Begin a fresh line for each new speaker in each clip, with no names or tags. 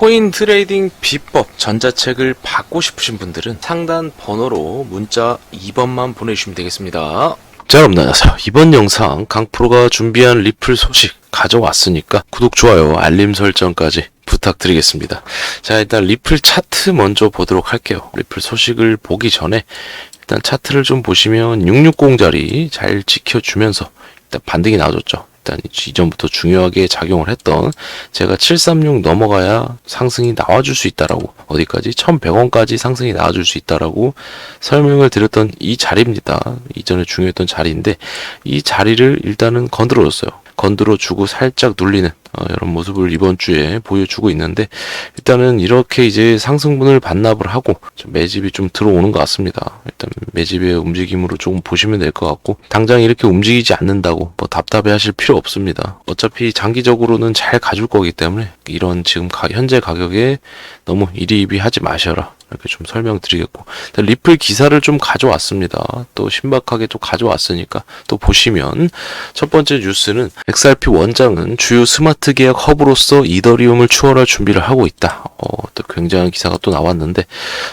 코인 트레이딩 비법 전자책을 받고 싶으신 분들은 상단 번호로 문자 2번만 보내주시면 되겠습니다. 자 여러분 안녕하세요. 이번 영상 강프로가 준비한 리플 소식 가져왔으니까 구독, 좋아요, 알림 설정까지 부탁드리겠습니다. 자 일단 리플 차트 먼저 보도록 할게요. 리플 소식을 보기 전에 일단 차트를 좀 보시면 660자리 잘 지켜주면서 일단 반등이 나와줬죠. 일단 이전부터 중요하게 작용을 했던 제가 736 넘어가야 상승이 나와줄 수 있다라고 어디까지 1100원까지 상승이 나와줄 수 있다라고 설명을 드렸던 이 자리입니다. 이전에 중요했던 자리인데 이 자리를 일단은 건드려줬어요. 건드려 주고 살짝 눌리는 어, 이런 모습을 이번 주에 보여주고 있는데 일단은 이렇게 이제 상승분을 반납을 하고 좀 매집이 좀 들어오는 것 같습니다. 일단 매집의 움직임으로 조금 보시면 될 것 같고 당장 이렇게 움직이지 않는다고 뭐 답답해 하실 필요 없습니다. 어차피 장기적으로는 잘 가줄 거기 때문에 이런 지금 가- 현재 가격에 너무 이리이비 하지 마셔라. 이렇게 좀 설명드리겠고 리플 기사를 좀 가져왔습니다. 또 신박하게 또 가져왔으니까 또 보시면 첫 번째 뉴스는 XRP 원장은 주요 스마트 계약 허브로서 이더리움을 추월할 준비를 하고 있다. 어, 또 굉장한 기사가 또 나왔는데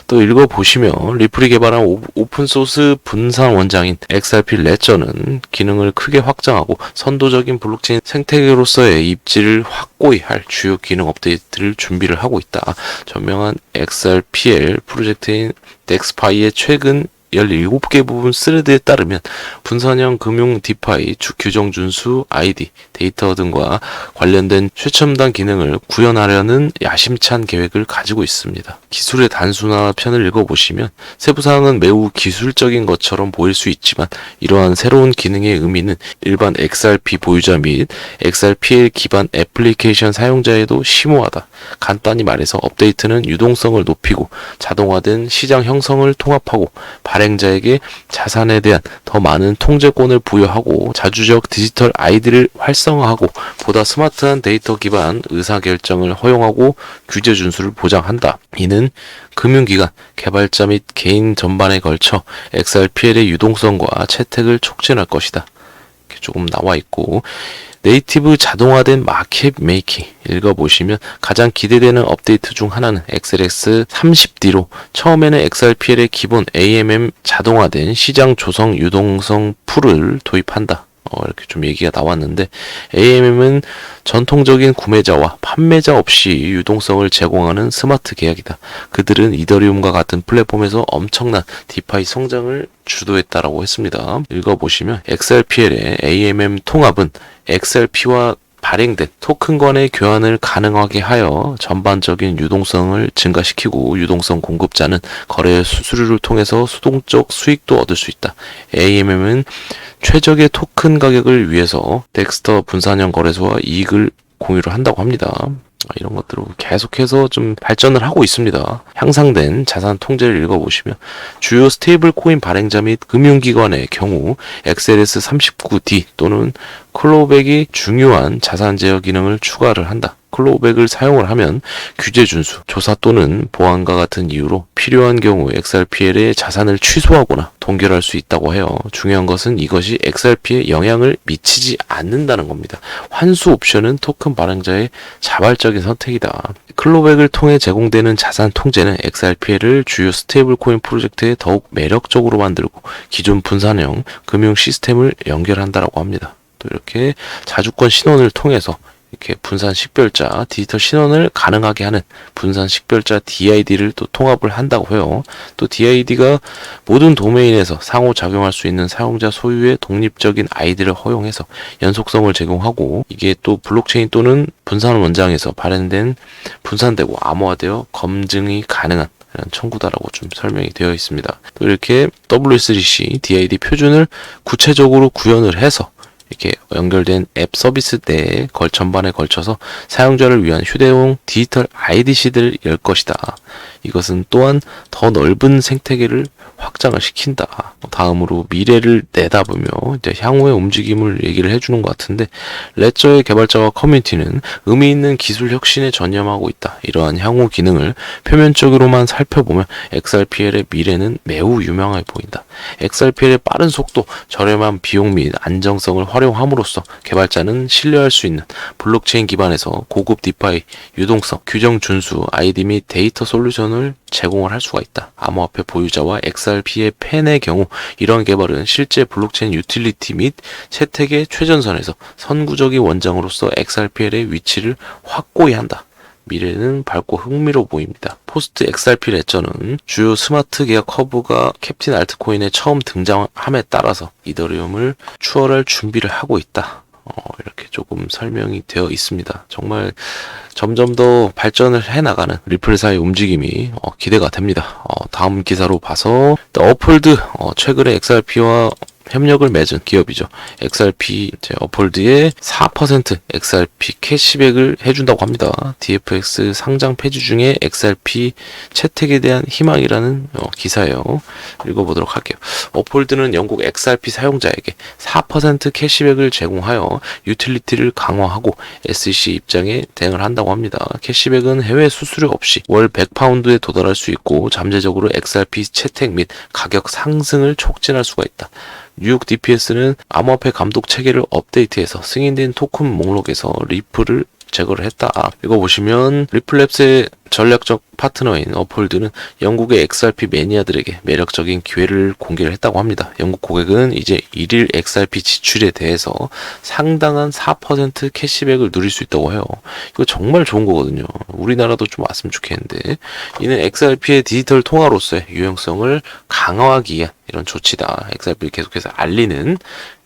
또 읽어보시면 리플이 개발한 오- 오픈소스 분산 원장인 XRP 레저는 기능을 크게 확장하고 선도적인 블록체인 생태계로서의 입지를 확고히 할 주요 기능 업데이트를 준비를 하고 있다. 전명한 XRPL 프로젝트인 덱스파이의 최근 17개 부분 스레드에 따르면 분산형 금융 디파이 주 규정 준수 아이디 데이터 등과 관련된 최첨단 기능을 구현하려는 야심찬 계획을 가지고 있습니다. 기술의 단순화 편을 읽어보시면 세부 사항은 매우 기술적인 것처럼 보일 수 있지만 이러한 새로운 기능의 의미는 일반 XRP 보유자 및 XRPL 기반 애플리케이션 사용자에도 심오하다. 간단히 말해서 업데이트는 유동성을 높이고 자동화된 시장 형성을 통합하고 발 행자에게 자산에 대한 더 많은 통제권을 부여하고 자주적 디지털 아이디를 활성화하고 보다 스마트한 데이터 기반 의사결정을 허용하고 규제 준수를 보장한다. 이는 금융기관, 개발자 및 개인 전반에 걸쳐 XRPL의 유동성과 채택을 촉진할 것이다. 이렇게 조금 나와 있고 네이티브 자동화된 마켓 메이킹 읽어보시면 가장 기대되는 업데이트 중 하나는 XLX 30D로 처음에는 XRPL의 기본 AMM 자동화된 시장 조성 유동성 풀을 도입한다. 어, 이렇게 좀 얘기가 나왔는데 AMM은 전통적인 구매자와 판매자 없이 유동성을 제공하는 스마트 계약이다. 그들은 이더리움과 같은 플랫폼에서 엄청난 디파이 성장을 주도했다라고 했습니다. 읽어보시면 XRPL의 AMM 통합은 XRP와 발행된 토큰 간의 교환을 가능하게 하여 전반적인 유동성을 증가시키고 유동성 공급자는 거래 수수료를 통해서 수동적 수익도 얻을 수 있다. AMM은 최적의 토큰 가격을 위해서 덱스터 분산형 거래소와 이익을 공유를 한다고 합니다. 아, 이런 것들로 계속해서 좀 발전을 하고 있습니다. 향상된 자산 통제를 읽어보시면 주요 스테이블 코인 발행자 및 금융기관의 경우 XLS 39D 또는 클로백이 중요한 자산 제어 기능을 추가를 한다. 클로백을 사용을 하면 규제 준수, 조사 또는 보안과 같은 이유로 필요한 경우 XRPL의 자산을 취소하거나 동결할 수 있다고 해요. 중요한 것은 이것이 XRP에 영향을 미치지 않는다는 겁니다. 환수 옵션은 토큰 발행자의 자발적인 선택이다. 클로백을 통해 제공되는 자산 통제는 XRPL을 주요 스테이블 코인 프로젝트에 더욱 매력적으로 만들고 기존 분산형 금융 시스템을 연결한다라고 합니다. 또 이렇게 자주권 신원을 통해서 이렇게 분산 식별자 디지털 신원을 가능하게 하는 분산 식별자 DID를 또 통합을 한다고 해요. 또 DID가 모든 도메인에서 상호 작용할 수 있는 사용자 소유의 독립적인 아이디를 허용해서 연속성을 제공하고 이게 또 블록체인 또는 분산 원장에서 발행된 분산되고 암호화되어 검증이 가능한 청구다라고 좀 설명이 되어 있습니다. 또 이렇게 W3C DID 표준을 구체적으로 구현을 해서 이렇게 연결된 앱 서비스 내에 걸 전반에 걸쳐서 사용자를 위한 휴대용 디지털 IDC들을 열 것이다. 이것은 또한 더 넓은 생태계를 확장을 시킨다. 다음으로 미래를 내다보며 이제 향후의 움직임을 얘기를 해주는 것 같은데 레저의 개발자와 커뮤니티는 의미 있는 기술 혁신에 전념하고 있다. 이러한 향후 기능을 표면적으로만 살펴보면 XRPL의 미래는 매우 유명해 보인다. XRPL의 빠른 속도, 저렴한 비용 및 안정성을 활용함으로써 개발자는 신뢰할 수 있는 블록체인 기반에서 고급 디파이, 유동성, 규정 준수, 아이디 및 데이터 솔루션을 제공을 할 수가 있다. 암호화폐 보유자와 XRP의 팬의 경우 이러한 개발은 실제 블록체인 유틸리티 및 채택의 최전선에서 선구적인 원장으로서 XRPL의 위치를 확고히 한다. 미래는 밝고 흥미로워 보입니다. 포스트 XRP 레저는 주요 스마트 계약 허브가 캡틴 알트코인에 처음 등장함에 따라서 이더리움을 추월할 준비를 하고 있다. 어, 이렇게 조금 설명이 되어 있습니다. 정말 점점 더 발전을 해 나가는 리플사의 움직임이 어, 기대가 됩니다. 어, 다음 기사로 봐서 어폴드 어, 최근에 XRP와 협력을 맺은 기업이죠. XRP 어폴드에 4% XRP 캐시백을 해준다고 합니다. DFX 상장 폐지 중에 XRP 채택에 대한 희망이라는 어, 기사예요. 읽어보도록 할게요. 어폴드는 영국 XRP 사용자에게 4% 캐시백을 제공하여 유틸리티를 강화하고 SEC 입장에 대응을 한다고 합니다. 캐시백은 해외 수수료 없이 월 100파운드에 도달할 수 있고 잠재적으로 XRP 채택 및 가격 상승을 촉진할 수가 있다. 뉴욕 DPS는 암호화폐 감독 체계를 업데이트해서 승인된 토큰 목록에서 리플을 제거를 했다. 이거 보시면 리플랩스의 전략적 파트너인 어폴드는 영국의 XRP 매니아들에게 매력적인 기회를 공개를 했다고 합니다. 영국 고객은 이제 일일 XRP 지출에 대해서 상당한 4% 캐시백을 누릴 수 있다고 해요. 이거 정말 좋은 거거든요. 우리나라도 좀 왔으면 좋겠는데 이는 XRP의 디지털 통화로서의 유용성을 강화하기 위한 이런 조치다. XRP를 계속해서 알리는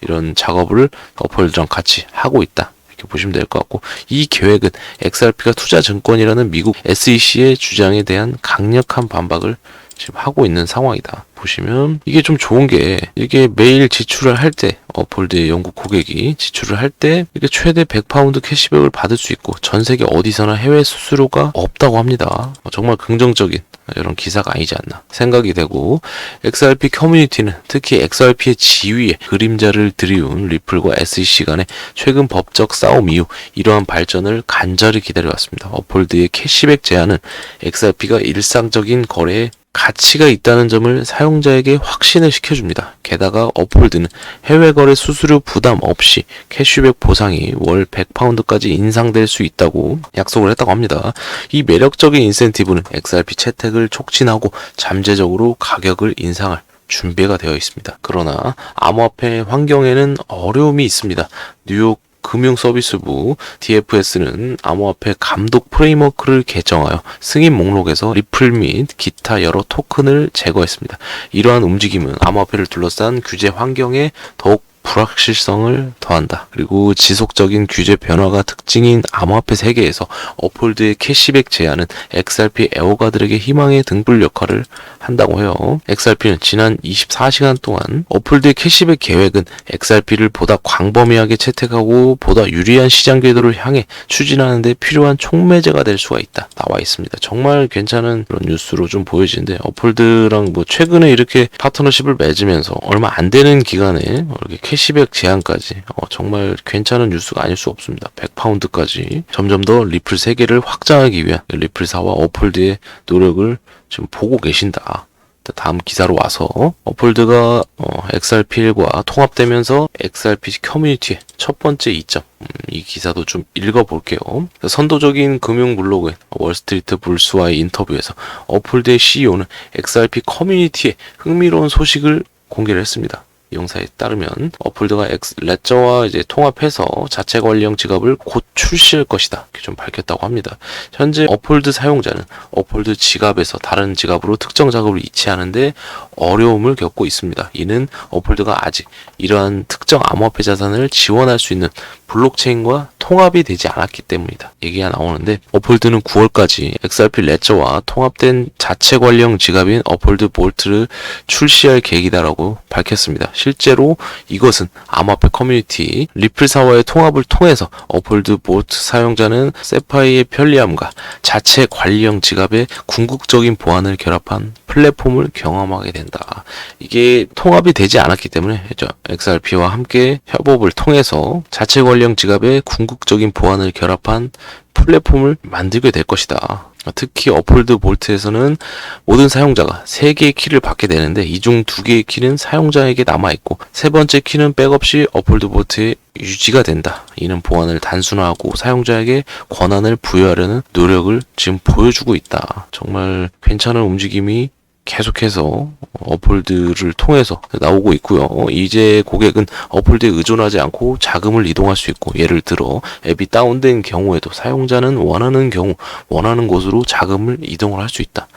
이런 작업을 어폴드랑 같이 하고 있다. 이렇게 보시면 될 것 같고 이 계획은 XRP가 투자증권이라는 미국 SEC의 주장에 대한 강력한 반박을 지금 하고 있는 상황이다. 보시면 이게 좀 좋은 게 이게 매일 지출을 할 때 어폴드의 영국 고객이 지출을 할 때 이게 최대 100파운드 캐시백을 받을 수 있고 전 세계 어디서나 해외 수수료가 없다고 합니다. 어, 정말 긍정적인 이런 기사가 아니지 않나 생각이 되고 XRP 커뮤니티는 특히 XRP의 지위에 그림자를 들이운 리플과 SEC 간의 최근 법적 싸움 이후 이러한 발전을 간절히 기다려왔습니다. 어폴드의 캐시백 제한은 XRP가 일상적인 거래에 가치가 있다는 점을 사용자에게 확신을 시켜줍니다. 게다가 어폴드는 해외 거래 수수료 부담 없이 캐시백 보상이 월 100파운드까지 인상될 수 있다고 약속을 했다고 합니다. 이 매력적인 인센티브는 XRP 채택을 촉진하고 잠재적으로 가격을 인상할 준비가 되어 있습니다. 그러나 암호화폐 환경에는 어려움이 있습니다. 뉴욕 금융서비스부 DFS는 암호화폐 감독 프레임워크를 개정하여 승인 목록에서 리플 및 기타 여러 토큰을 제거했습니다. 이러한 움직임은 암호화폐를 둘러싼 규제 환경에 더욱 불확실성을 더한다. 그리고 지속적인 규제 변화가 특징인 암호화폐 세계에서 어폴드의 캐시백 제한은 XRP 애호가들에게 희망의 등불 역할을 한다고 해요. XRP는 지난 24시간 동안 어폴드의 캐시백 계획은 XRP를 보다 광범위하게 채택하고 보다 유리한 시장 궤도를 향해 추진하는 데 필요한 촉매제가 될 수가 있다. 나와 있습니다. 정말 괜찮은 그런 뉴스로 좀 보여지는데 어폴드랑 뭐 최근에 이렇게 파트너십을 맺으면서 얼마 안 되는 기간에 이렇게 캐시백 제한까지 어, 정말 괜찮은 뉴스가 아닐 수 없습니다. 100파운드까지 점점 더 리플 세계를 확장하기 위한 리플사와 어폴드의 노력을 지금 보고 계신다. 다음 기사로 와서 어폴드가 어, XRP1과 통합되면서 XRP 커뮤니티의 첫 번째 이점 음, 이 기사도 좀 읽어볼게요. 선도적인 금융 블로그인 월스트리트 불스와의 인터뷰에서 어폴드의 CEO는 XRP 커뮤니티의 흥미로운 소식을 공개를 했습니다. 용사에 따르면 어폴드가 엑스 레저와 이제 통합해서 자체 관리형 지갑을 곧 출시할 것이다. 이렇게 좀 밝혔다고 합니다. 현재 어폴드 사용자는 어폴드 지갑에서 다른 지갑으로 특정 작업을 이체하는데 어려움을 겪고 있습니다. 이는 어폴드가 아직 이러한 특정 암호화폐 자산을 지원할 수 있는 블록체인과 통합이 되지 않았기 때문이다. 얘기가 나오는데 어폴드는 9월까지 XRP 레저와 통합된 자체 관리형 지갑인 어폴드 볼트를 출시할 계획이다라고 밝혔습니다. 실제로 이것은 암호화폐 커뮤니티 리플사와의 통합을 통해서 어폴드 보트 사용자는 세파이의 편리함과 자체 관리형 지갑의 궁극적인 보안을 결합한 플랫폼을 경험하게 된다. 이게 통합이 되지 않았기 때문에 저 XRP와 함께 협업을 통해서 자체 관리형 지갑의 궁극적인 보안을 결합한 플랫폼을 만들게 될 것이다. 특히 어폴드 볼트에서는 모든 사용자가 3개의 키를 받게 되는데 이 중 2개의 키는 사용자에게 남아있고 세 번째 키는 시 어폴드 볼트에 유지가 된다. 이는 보안을 단순화하고 사용자에게 권한을 부여하려는 노력을 지금 보여주고 있다. 정말 괜찮은 움직임이 계속해서 어폴드를 통해서 나오고 있고요. 이제 고객은 어폴드에 의존하지 않고 자금을 이동할 수 있고 예를 들어 앱이 다운된 경우에도 사용자는 원하는 경우 원하는 곳으로 자금을 이동을 할 수 있다.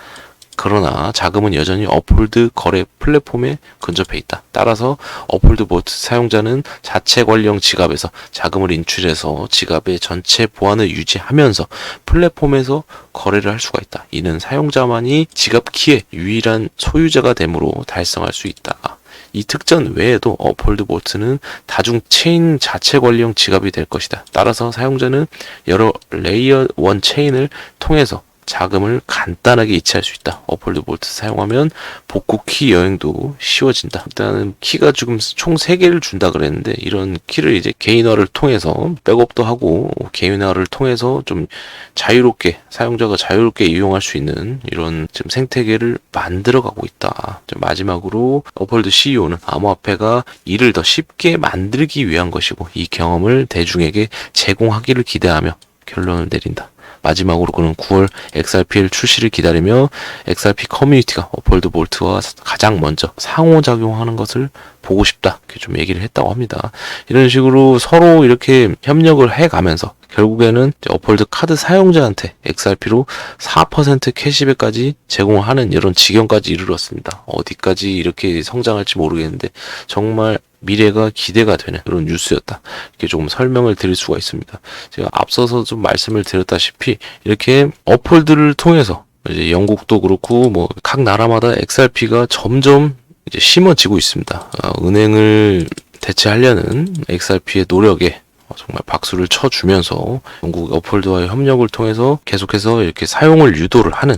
그러나 자금은 여전히 어폴드 거래 플랫폼에 근접해 있다. 따라서 어폴드 보트 사용자는 자체 관리형 지갑에서 자금을 인출해서 지갑의 전체 보안을 유지하면서 플랫폼에서 거래를 할 수가 있다. 이는 사용자만이 지갑 키의 유일한 소유자가 되므로 달성할 수 있다. 이 특전 외에도 어폴드 보트는 다중 체인 자체 관리형 지갑이 될 것이다. 따라서 사용자는 여러 레이어 원 체인을 통해서 자금을 간단하게 이체할 수 있다. 어폴드 볼트 사용하면 복구 키 여행도 쉬워진다. 일단은 키가 지금 총 3개를 준다 그랬는데 이런 키를 이제 개인화를 통해서 백업도 하고 개인화를 통해서 좀 자유롭게 사용자가 자유롭게 이용할 수 있는 이런 지금 생태계를 만들어 가고 있다. 좀 마지막으로 어폴드 CEO는 암호화폐가 이를 더 쉽게 만들기 위한 것이고 이 경험을 대중에게 제공하기를 기대하며 결론을 내린다. 마지막으로 그는 9월 XRPL 출시를 기다리며 XRP 커뮤니티가 어폴드 볼트와 가장 먼저 상호작용하는 것을 보고 싶다. 이렇게 좀 얘기를 했다고 합니다. 이런 식으로 서로 이렇게 협력을 해 가면서 결국에는 이제 어폴드 카드 사용자한테 XRP로 4% 캐시백까지 제공하는 이런 지경까지 이르렀습니다. 어디까지 이렇게 성장할지 모르겠는데 정말 미래가 기대가 되는 그런 뉴스였다. 이렇게 조금 설명을 드릴 수가 있습니다. 제가 앞서서 좀 말씀을 드렸다시피 이렇게 어폴드를 통해서 이제 영국도 그렇고 뭐 각 나라마다 XRP가 점점 이제 심어지고 있습니다. 어, 은행을 대체하려는 XRP의 노력에 어, 정말 박수를 쳐주면서 영국 어폴드와의 협력을 통해서 계속해서 이렇게 사용을 유도를 하는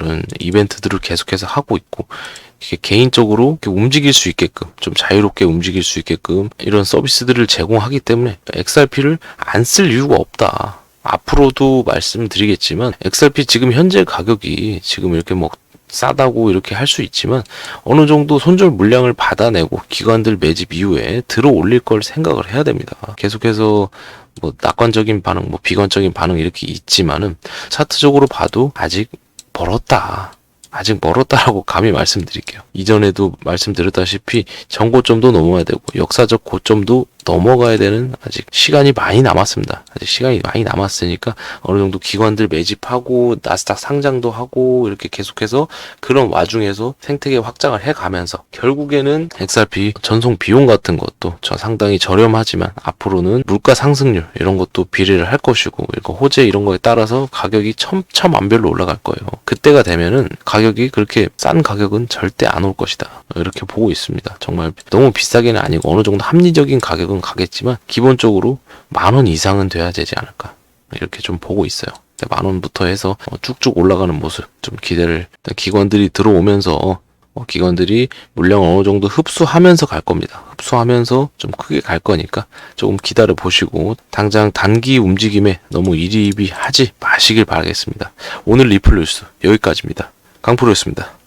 이런 이벤트들을 계속해서 하고 있고 이렇게 개인적으로 이렇게 움직일 수 있게끔 좀 자유롭게 움직일 수 있게끔 이런 서비스들을 제공하기 때문에 XRP를 안 쓸 이유가 없다. 앞으로도 말씀드리겠지만 XRP 지금 현재 가격이 지금 이렇게 뭐 싸다고 이렇게 할 수 있지만 어느 정도 손절 물량을 받아내고 기관들 매집 이후에 들어 올릴 걸 생각을 해야 됩니다. 계속해서 뭐 낙관적인 반응, 뭐 비관적인 반응 이렇게 있지만은 차트적으로 봐도 아직 멀었다. 아직 멀었다라고 감히 말씀드릴게요. 이전에도 말씀드렸다시피 전고점도 넘어야 되고 역사적 고점도 넘어가야 되는 아직 시간이 많이 남았습니다. 아직 시간이 많이 남았으니까 어느 정도 기관들 매집하고 나스닥 상장도 하고 이렇게 계속해서 그런 와중에서 생태계 확장을 해가면서 결국에는 XRP 전송 비용 같은 것도 저 상당히 저렴하지만 앞으로는 물가 상승률 이런 것도 비례를 할 것이고 이거 호재 이런 거에 따라서 가격이 첨첨완별로 올라갈 거예요. 그때가 되면은 가격이 그렇게 싼 가격은 절대 안 올 것이다. 이렇게 보고 있습니다. 정말 너무 비싸게는 아니고 어느 정도 합리적인 가격 은 가겠지만 기본적으로 만 원 이상은 돼야 되지 않을까 이렇게 좀 보고 있어요. 만 원부터 해서 어, 쭉쭉 올라가는 모습 좀 기대를 기관들이 들어오면서 어, 기관들이 물량을 어느 정도 흡수하면서 갈 겁니다. 흡수하면서 좀 크게 갈 거니까 조금 기다려 보시고 당장 단기 움직임에 너무 이리이비 하지 마시길 바라겠습니다. 오늘 리플 뉴스 여기까지입니다. 강프로였습니다.